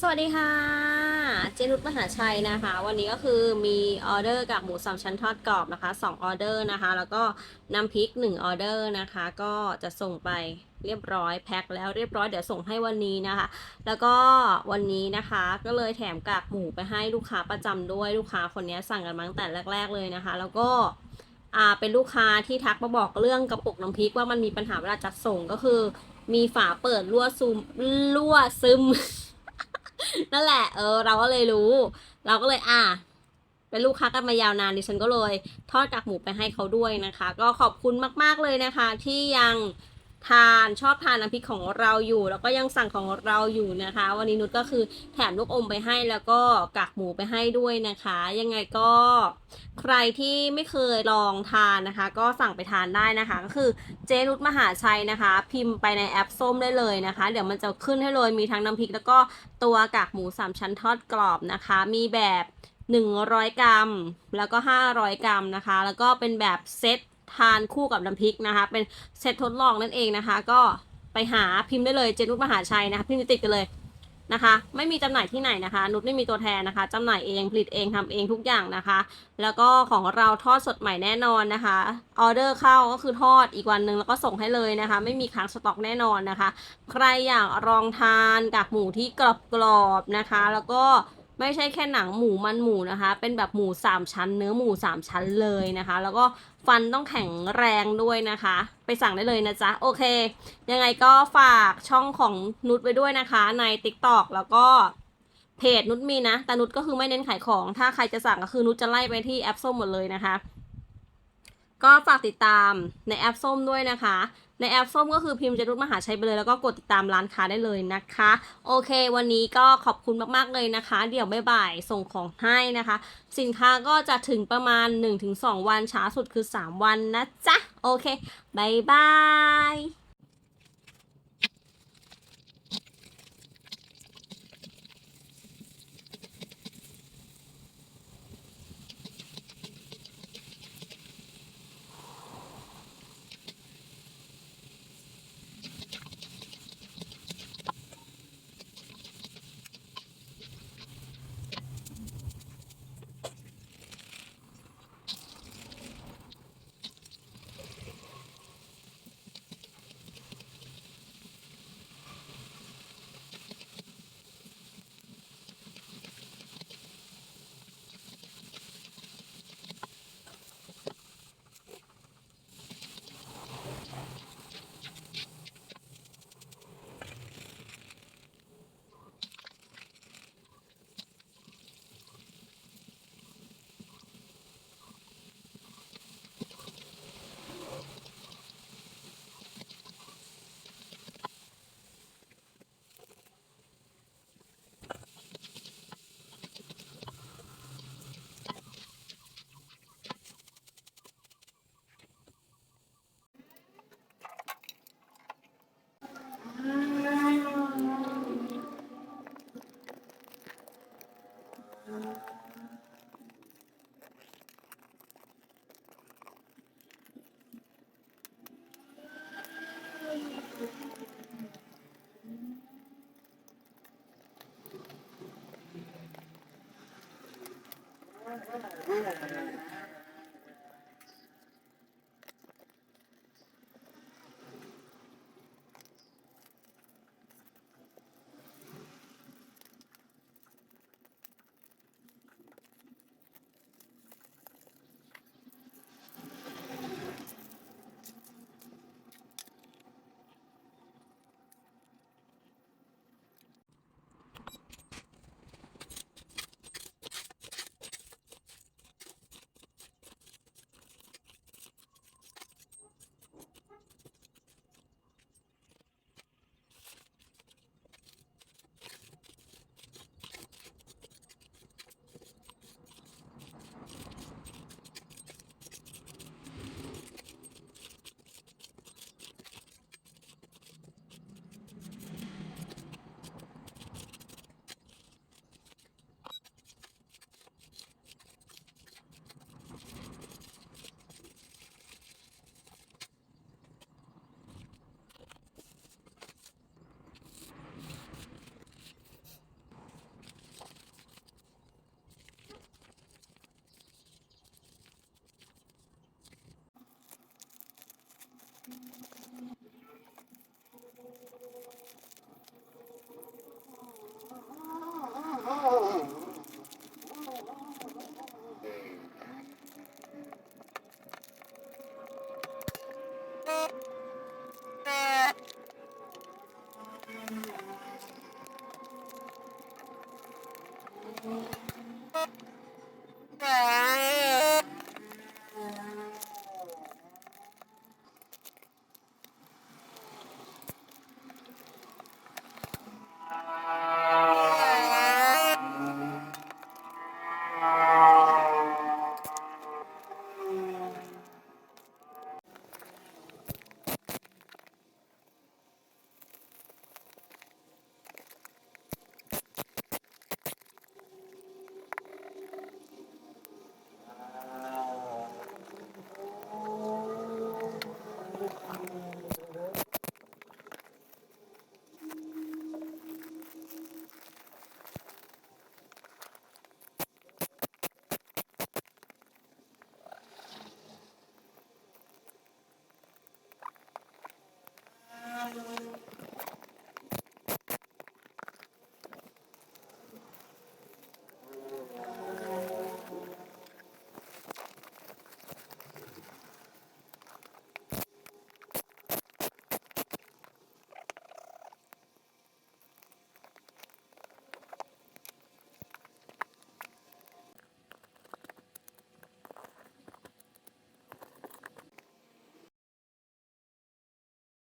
สวัสดีค่ะ เจนุชมหาชัยนะคะ วันนี้ก็คือมีออเดอร์กับหมูสามชั้นทอดกรอบนะคะ2องออเดอร์นะคะ แล้วก็น้ำพริก1ออเดอร์นะคะ ก็จะส่งไปเรียบร้อยแพ็คแล้วเรียบร้อยเดี๋ยวส่งให้วันนี้นะคะ แล้วก็วันนี้นะคะก็เลยแถมกากหมูไปให้ลูกค้าประจำด้วยลูกค้าคนนี้สั่งกันมาตั้งแต่แรก ๆ เลยนะคะ แล้วก็อ่าเป็นลูกค้าที่ทักมาบอกเรื่องกระปุกน้ำพริกว่ามันมีปัญหาเวลาจัดส่งก็คือ มีฝาเปิดรั่วซึมรั่วซึม นั่นแหละ เออ เราก็เลยรู้ เราก็เลยอะเป็นลูกค้ากันมายาวนานดิฉันก็เลย ทอดกากหมูไปให้เขาด้วยนะคะ ก็ขอบคุณมาก ๆเลยนะคะ ที่ยัง ทานชอบทานน้ำพริกของเราอยู่ แล้วก็ยังสั่งของเราอยู่นะคะ วันนี้นุชก็คือแถมลูกอมไปให้แล้วก็กากหมูไปให้ด้วยนะคะ ยังไงก็ใครที่ไม่เคยลองทานนะคะ ก็สั่งไปทานได้นะคะ ก็คือเจนุชมหาชัยนะคะ พิมพ์ไปในแอปส้มได้เลยนะคะ เดี๋ยวมันจะขึ้นให้เลยมีทั้งน้ำพริก แล้วก็ตัวกากหมูสามชั้นทอดกรอบนะคะ มีแบบ 100 กรัม แล้วก็ 500 กรัมนะคะ แล้วก็เป็นแบบเซต ทานคู่กับน้ำพริกนะคะ เป็นเซตทดลองนั่นเองนะคะ ก็ไปหาพิมพ์ได้เลยเจนุชมหาชัยนะคะพิมพ์ติดกันเลยนะคะ ไม่มีจำหน่ายที่ไหนนะคะ นุชไม่มีตัวแทนนะคะจำหน่ายเองผลิตเองทำเองทุกอย่างนะคะ แล้วก็ของเราทอดสดใหม่แน่นอนนะคะออเดอร์เข้าก็คือทอดอีกวันหนึ่งแล้วก็ส่งให้เลยนะคะ ไม่มีค้างสต็อกแน่นอนนะคะ ใครอยากลองทานกากหมูที่กรอบๆนะคะ แล้วก็ ไม่ใช่แค่หนังหมูมันหมูนะคะ เป็นแบบหมูสามชั้น เนื้อหมูสามชั้นเลยนะคะ แล้วก็ฟันต้องแข็งแรงด้วยนะคะ ไปสั่งได้เลยนะจ๊ะ โอเค ยังไงก็ฝากช่องของนุชไว้ด้วยนะคะใน TikTok แล้วก็เพจนุชมีนะ แต่นุชก็คือไม่เน้นขายของ ถ้าใครจะสั่งก็คือนุชจะไล่ไปที่แอปส้มหมดเลยนะคะ ก็ฝากติดตามในแอปส้มด้วยนะคะ ในแอปส้มก็คือพิมพ์เจรุดมหาชัยไปเลยแล้วก็กดติดตามร้านค้าได้เลยนะคะ โอเค วันนี้ก็ขอบคุณมากๆเลยนะคะ เดี๋ยวบ่ายส่งของให้นะคะ สินค้าก็จะถึงประมาณ 1-2 วันช้าสุดคือ 3 วันนะจ๊ะ โอเคบายบาย